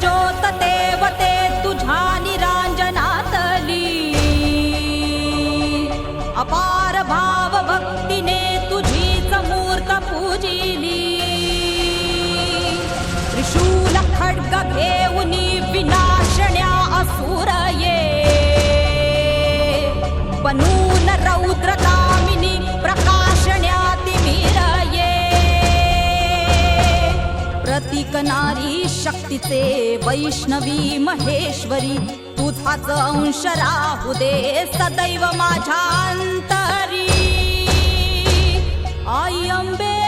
ज्योत देवते तुझ्या निरांजनातली. अपार भाव तुझी समूर्त त्रिशूल खड्ग घेऊनी विनाशण्या असुरये. बनू प्रतीक नारी शक्तीचे वैष्णवी महेश्वरी तुझाच अंश राहू दे सदैव माझ्या अंतरी. आई अंबे